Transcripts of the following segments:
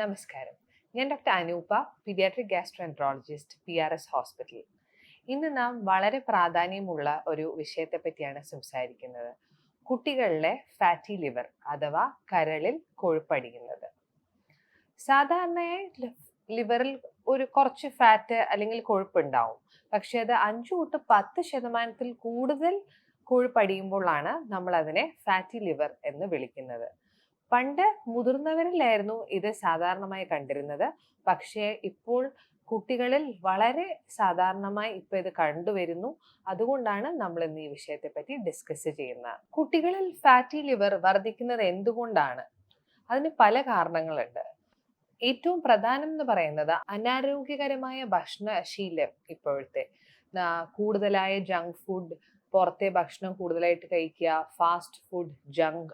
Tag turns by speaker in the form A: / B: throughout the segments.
A: നമസ്കാരം. ഞാൻ doctor Anupa paediatric gastroenterologist P R S hospital ഇന്ന് നാം വളരെ പ്രാധാന്യമുള്ള ഒരു വിഷയത്തെ പറ്റിയാണ് സംസാരിക്കുന്നത്. കുട്ടികളിലെ ഫാറ്റി ലിവർ അഥവാ കരളിൽ കൊഴുപ്പടിയുന്നത് സാധാരണയായി ലിവറിൽ ഒരു കുറച്ച് ഫാറ്റ് അല്ലെങ്കിൽ കൊഴുപ്പുണ്ടാവും. പക്ഷെ അത് അഞ്ചു തൊട്ട് പത്ത് ശതമാനത്തിൽ കൂടുതൽ കൊഴുപ്പടിയുമ്പോഴാണ് നമ്മൾ അതിനെ ഫാറ്റി ലിവർ എന്ന് വിളിക്കുന്നത്. പണ്ട് മുതിർന്നവരിലായിരുന്നു ഇത് സാധാരണമായി കണ്ടിരുന്നത്. പക്ഷേ ഇപ്പോൾ കുട്ടികളിൽ വളരെ സാധാരണമായി ഇപ്പൊ ഇത് കണ്ടുവരുന്നു. അതുകൊണ്ടാണ് നമ്മൾ ഇന്ന് ഈ വിഷയത്തെ പറ്റി ഡിസ്കസ് ചെയ്യുന്നത്. കുട്ടികളിൽ ഫാറ്റി ലിവർ വർദ്ധിക്കുന്നത് എന്തുകൊണ്ടാണ്? അതിന് പല കാരണങ്ങളുണ്ട്. ഏറ്റവും പ്രധാനം എന്ന് പറയുന്നത് അനാരോഗ്യകരമായ ഭക്ഷണശീലം ഇപ്പോഴത്തെ. കൂടുതലായ ജങ്ക് ഫുഡ് പുറത്തെ ഭക്ഷണം കൂടുതലായിട്ട് കഴിക്കുക fast food junk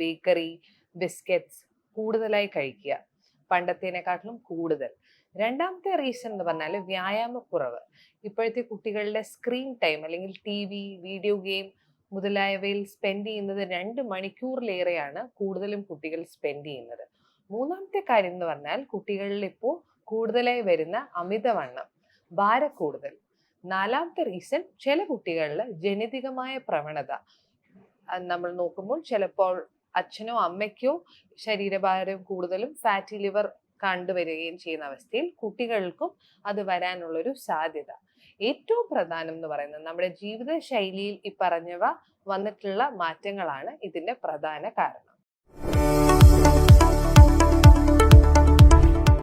A: bakery biscuits കൂടുതലായി കഴിക്കുക. പണ്ടത്തേനെക്കാട്ടിലും കൂടുതൽ. രണ്ടാമത്തെ റീസൺ എന്ന് പറഞ്ഞാൽ വ്യായാമക്കുറവ്. ഇപ്പോഴത്തെ കുട്ടികളുടെ സ്ക്രീൻ ടൈം അല്ലെങ്കിൽ ടി വി വീഡിയോ ഗെയിം മുതലായവയിൽ സ്പെൻഡ് ചെയ്യുന്നത് രണ്ട് മണിക്കൂറിലേറെയാണ് കൂടുതലും കുട്ടികൾ സ്പെൻഡ് ചെയ്യുന്നത്. മൂന്നാമത്തെ കാര്യം എന്ന് പറഞ്ഞാൽ കുട്ടികളിൽ ഇപ്പോൾ കൂടുതലായി വരുന്ന അമിതവണ്ണം ഭാരക്കൂടുതൽ. നാലാമത്തെ റീസൺ ചില കുട്ടികളിൽ ജനിതകമായ പ്രവണത. നമ്മൾ നോക്കുമ്പോൾ ചിലപ്പോൾ അച്ഛനോ അമ്മയ്ക്കോ ശരീരഭാരം കൂടുതലും ഫാറ്റി ലിവർ കണ്ടുവരികയും ചെയ്യുന്ന അവസ്ഥയിൽ കുട്ടികൾക്കും അത് വരാനുള്ളൊരു സാധ്യത. ഏറ്റവും പ്രധാനം എന്ന് പറയുന്നത് നമ്മുടെ ജീവിത ശൈലിയിൽ ഈ പറഞ്ഞവ വന്നിട്ടുള്ള മാറ്റങ്ങളാണ് ഇതിന്റെ പ്രധാന കാരണം.